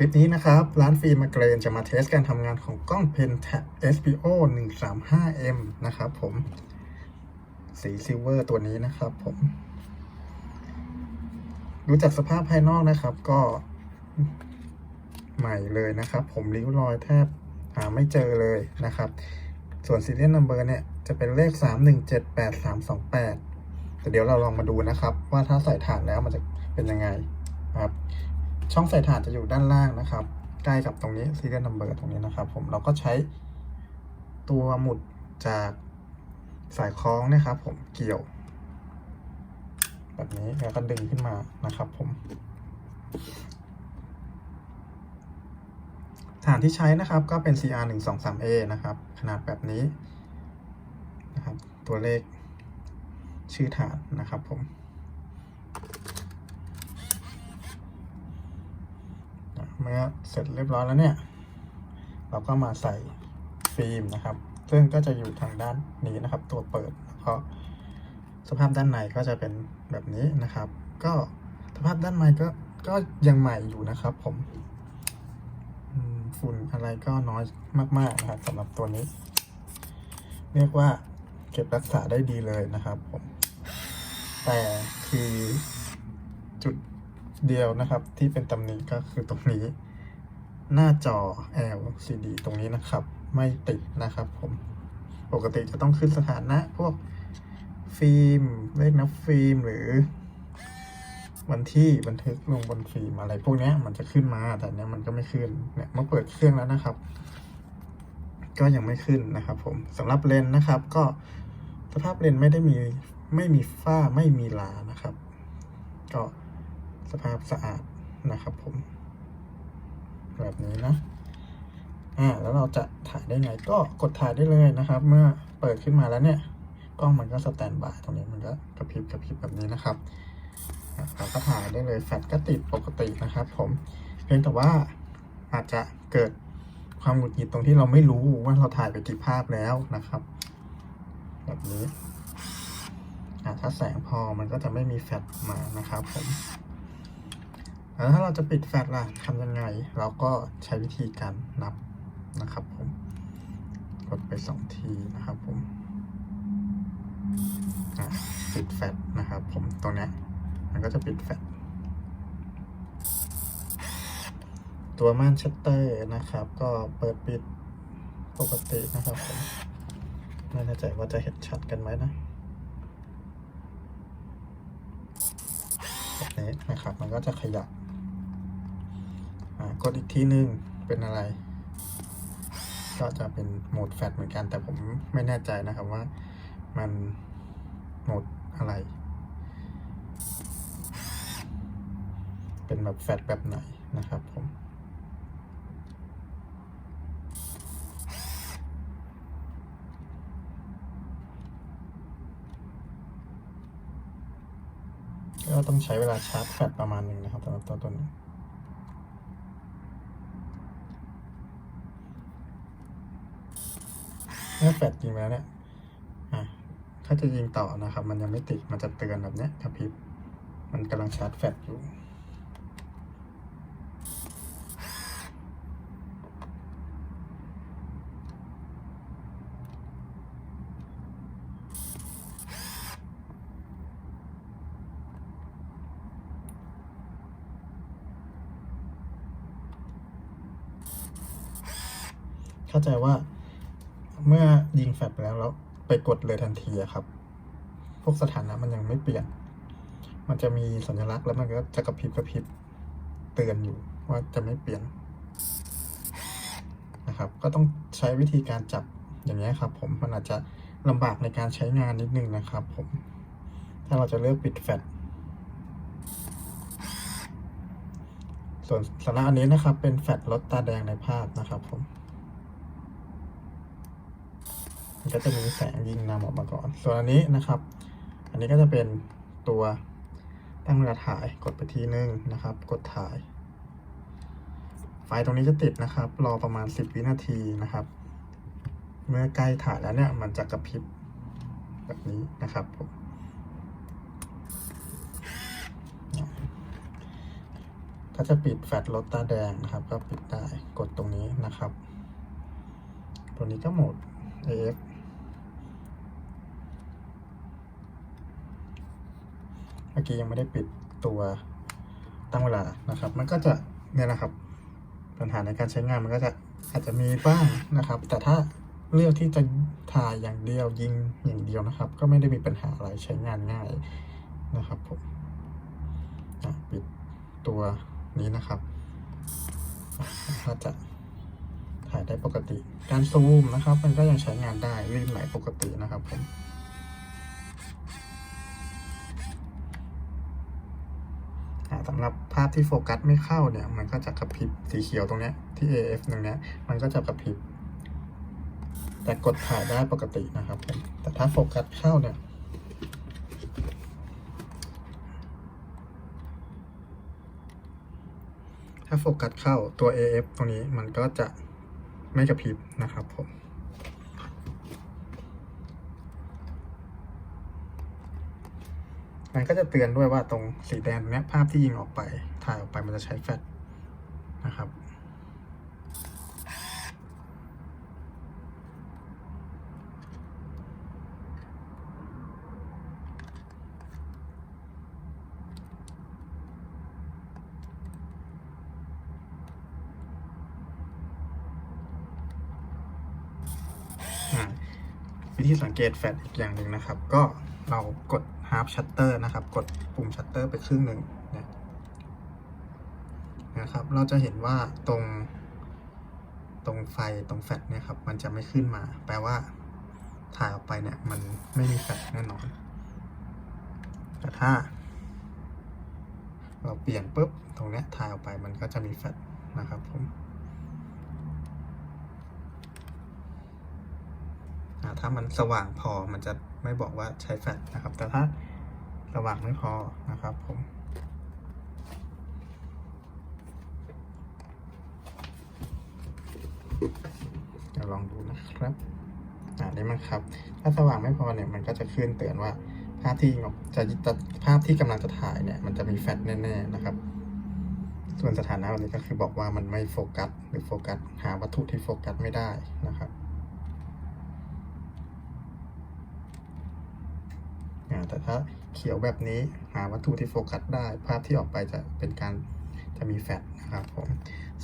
คลิปนี้นะครับ ร้านฟิล์มมาเกรนจะมาเทสการทำงานของกล้อง p e n t a SPO 135M นะครับผม สีซิลเวอร์ตัวนี้นะครับผมดูจากสภาพภายนอกนะครับ ก็ใหม่เลยนะครับ ผมริ้วรอยแทบหาไม่เจอเลยนะครับ ส่วน serial number เนี่ยจะเป็นเลข 31788328 แต่เดี๋ยวเราลองมาดูนะครับ ว่าถ้าใส่ถ่านแล้วมันจะเป็นยังไงนะครับ ช่องใส่ถานจะอยู่ด้านล่างนะครับ ใกล้กับตรงนี้ serial number ตรงนี้นะครับ ผมเราก็ใช้ตัวหมุดจากสายคล้องนะครับ ผมเกี่ยว แบบนี้แล้วก็ดึงขึ้นมานะครับผม ฐานที่ใช้นะครับก็เป็น CR 1 2 3 A นะครับ ขนาดแบบนี้นะครับ ตัวเลขชื่อฐานนะครับผม เมื่อเสร็จเรียบร้อยแล้วเนี่ย เราก็มาใส่ฟิล์มนะครับ ซึ่งก็จะอยู่ทางด้านนี้นะครับ ตัวเปิดแล้วก็สภาพด้านในก็จะเป็นแบบนี้นะครับ ก็สภาพด้านในก็ก็ยังใหม่อยู่นะครับ ผมอืมฝุ่นอะไรก็น้อยมากๆนะครับสำหรับตัวนี้ เรียกว่าเก็บรักษาได้ดีเลยนะครับผมแต่คือจุด เดียวนะครับ ที่เป็นตำหนิก็คือตรงนี้ หน้าจอ LCD ตรงนี้นะครับ ไม่ติดนะครับผมปกติจะต้องขึ้นสถานะ พวกฟิล์มเลขนับฟิล์มหรือวันที่บันทึกลงบนฟิล์มอะไร พวกนี้มันจะขึ้นมาแต่เนี้ยมันก็ไม่ขึ้นเนี่ยเมื่อเปิดเครื่องแล้วนะครับ ก็ยังไม่ขึ้นนะครับ ผมสำหรับเลนส์นะครับ ก็สภาพเลนส์ไม่ได้มีไม่มีฝ้าไม่มีลานะครับ ก็ สภาพสะอาดนะครับผม แบบนี้นะอ่าแล้วเราจะถ่ายได้ไงก็กดถ่ายได้เลยนะครับ เมื่อเปิดขึ้นมาแล้วเนี่ยกล้องมันก็สแตนบายตรงนี้มันก็กระพริบกระพริบแบบนี้นะครับอะเราก็ถ่ายได้เลยแฟลชก็ติดปกตินะครับ ผมเพียงแต่ว่าอาจจะเกิดความหงุดหงิดตรงที่เราไม่รู้ว่าเราถ่ายไปกี่ภาพแล้วนะครับ แบบนี้อะถ้าแสงพอมันก็จะไม่มีแฟลชมานะครับผม แล้วถ้าเราจะปิดแฟลชล่ะทำยังไง เราก็ใช้วิธีการนับนะครับผม กดไปสองทีนะครับผมปิดแฟลชนะครับผมตรงนี้ มันก็จะปิดแฟลชตัวม่านชัตเตอร์นะครับ ก็เปิดปิดปกตินะครับผมไม่แน่ใจว่าจะเห็นชัดกันไหมนะแบบนี้นะครับ มันก็จะขยับ กดอีกทีนึงเป็นอะไร ก็จะเป็นโหมดแฟลชเหมือนกัน แต่ผมไม่แน่ใจนะครับว่ามันโหมดอะไร เป็นแบบแฟลชแบบไหนนะครับผมก็ต้องใช้เวลาชาร์จแฟลชประมาณหนึ่งนะครับสำหรับตัวตัวนี้ เมื่อแฟลชยิงไปแล้วเนี่ยอะถ้าจะยิงต่อนะครับ มันยังไม่ติดมันจะเตือนแบบเนี้ยกระพริบมันกำลังชาร์จแฟลชอยู่เข้าใจว่า เมื่อยิงแฟลชแล้วแล้วไปกดเลยทันทีครับ พวกสถานะมันยังไม่เปลี่ยน มันจะมีสัญลักษณ์แล้วมันก็จะกระพริบกระพริบเตือนอยู่ว่าจะไม่เปลี่ยนนะครับ ก็ต้องใช้วิธีการจับอย่างนี้ครับ ผมมันอาจจะลำบากในการใช้งานนิดนึงนะครับ ผม ถ้าเราจะเลือกปิดแฟลชส่วนสาระอันนี้นะครับ เป็นแฟลชลดตาแดงในภาพนะครับผม มันก็จะมีแสงยิงนำออกมาก่อน ส่วนอันนี้นะครับ อันนี้ก็จะเป็นตัวตั้งเวลาถ่ายกดไปทีนึงนะครับ กดถ่าย ไฟตรงนี้จะติดนะครับ รอประมาณ 10 วินาทีนะครับ เมื่อใกล้ถ่ายแล้วเนี่ยมันจะกระพริบแบบนี้นะครับผมก็จะปิดแฟลชลดตาแดงนะครับ ก็ปิดได้กดตรงนี้นะครับ ตัวนี้ก็โหมด AF มื่อกี้ยังไม่ได้ปิดตัวตั้งเวลานะครับ มันก็จะเนี่ยนะครับ ปัญหาในการใช้งานมันก็จะอาจจะมีบ้างนะครับ แต่ถ้าเลือกที่จะถ่ายอย่างเดียวยิงอย่างเดียวนะครับ ก็ไม่ได้มีปัญหาอะไรใช้งานง่ายนะครับผมปิดตัวนี้นะครับอะก็จะถ่ายได้ปกติ การซูมนะครับ มันก็ยังใช้งานได้ลื่นไหลปกตินะครับผม อ่า สำหรับภาพที่โฟกัสไม่เข้าเนี่ย มันก็จะกระพริบสีเขียวตรงเนี้ยที่ AF ตรงเนี้ยมันก็จะกระพริบ แต่กดถ่ายได้ปกตินะครับผมแต่ถ้าโฟกัสเข้าเนี่ยถ้าโฟกัสเข้าตัว AF ตรงนี้มันก็จะไม่กระพริบนะครับผม มันก็จะเตือนด้วยว่าตรงสีแดงตรงเนี้ยภาพที่ยิงออกไป ถ่ายออกไปมันจะใช้แฟลชนะครับ วิธีสังเกตแฟลชอีกอย่างหนึ่งนะครับ ก็ เรากด half shutter นะครับ กดปุ่ม shutter ไปครึ่งหนึ่งเนี่ยนะครับ เราจะเห็นว่าตรงตรงไฟตรงแฟลชเนี่ยครับ มันจะไม่ขึ้นมา แปลว่าถ่ายออกไปเนี่ย มันไม่มีแฟลชแน่นอน แต่ถ้า เราเปลี่ยนปุ๊บ ตรงเนี้ยถ่ายออกไปมันก็จะมีแฟลชนะครับผมถ้ามันสว่างพอมันจะ ไม่บอกว่าใช้แฟลชนะครับ แต่ถ้าสว่างไม่พอนะครับผมเดี๋ยวลองดูนะครับอ่านี่มันครับ ถ้าสว่างไม่พอเนี่ยมันก็จะขึ้นเตือนว่าภาพที่จะจะภาพที่กำลังจะถ่ายเนี่ย มันจะมีแฟลชแน่ๆนะครับ ส่วนสถานะวันนี้ก็คือบอกว่ามันไม่โฟกัสหรือโฟกัสหาวัตถุที่โฟกัสไม่ได้นะครับ อ่า แต่ถ้าเขียวแบบนี้หาวัตถุที่โฟกัสได้ ภาพที่ออกไปจะเป็นการจะมีแฟลชนะครับผม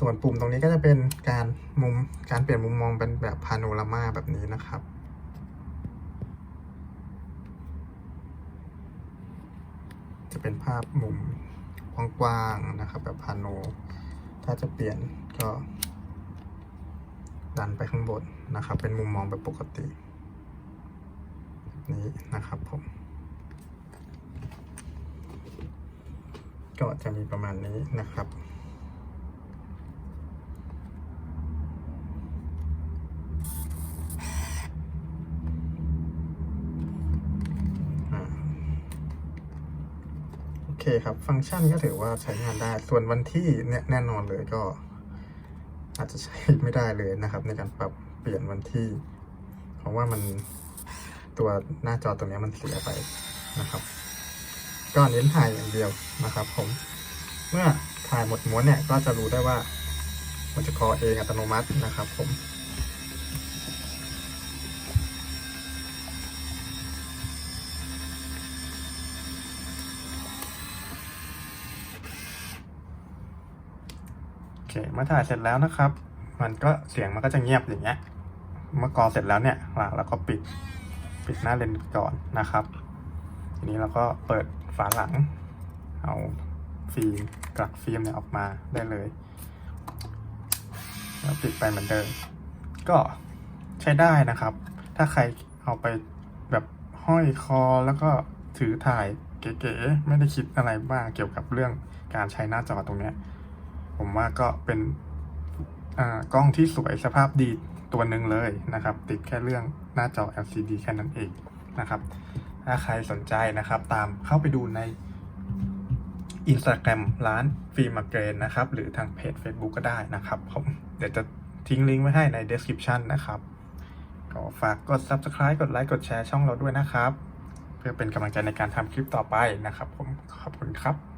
ส่วนปุ่มตรงนี้ก็จะเป็นการมุมการเปลี่ยนมุมมองเป็นแบบพาโนรามาแบบนี้นะครับจะเป็นภาพมุมกว้างๆนะครับ แบบพาโน ถ้าจะเปลี่ยนก็ดันไปข้างบนนะครับ เป็นมุมมองแบบปกติแบบนี้นะครับผม ก็จะมีประมาณนี้นะครับอโอเคครับ ฟังก์ชันก็ถือว่าใช้งานได้ ส่วนวันที่เนี่ยแน่นอนเลยก็ อาจจะใช้ไม่ได้เลยนะครับ ในการปรับเปลี่ยนวันที่ เพราะว่ามันตัวหน้าจอตัวนี้มันเสียไปนะครับ ก็เน้นถ่ายอย่างเดียวนะครับผม เมื่อถ่ายหมดม้วนเนี่ยก็จะรู้ได้ว่ามันจะคอเองอัตโนมัตินะครับผมโอเคเมื่อถ่ายเสร็จแล้วนะครับ มันก็เสียงมันก็จะเงียบอย่างเงี้ย เมื่อกอเสร็จแล้วเนี่ยเราก็ปิดปิดหน้าเลนส์ก่อนนะครับ ทีนี้เราก็เปิด ฝาหลัง เอาฟิล์มกลักฟิล์มเนี่ยออกมาได้เลยแล้วปิดไปเหมือนเดิม ก็ใช้ได้นะครับ ถ้าใครเอาไปแบบห้อยคอแล้วก็ถือถ่ายเก๋ๆไม่ได้คิดอะไรมากเกี่ยวกับเรื่องการใช้หน้าจอตรงเนี้ยผมว่าก็เป็นอ่ากล้องที่สวยสภาพดีตัวหนึ่งเลยนะครับ ติดแค่เรื่องหน้าจอ LCD แค่นั้นเองนะครับ ถ้าใครสนใจนะครับ ตามเข้าไปดูใน Instagram ร้านฟิล์มเกรนนะครับ หรือทางเพจ Facebook ก็ได้นะครับผมเดี๋ยวจะทิ้งลิงก์ไว้ให้ใน description นะครับ ก็ฝากกด subscribe กดไลค์กดแชร์ช่องเราด้วยนะครับ เพื่อเป็นกำลังใจในการทำคลิปต่อไปนะครับ ผมขอบคุณครับ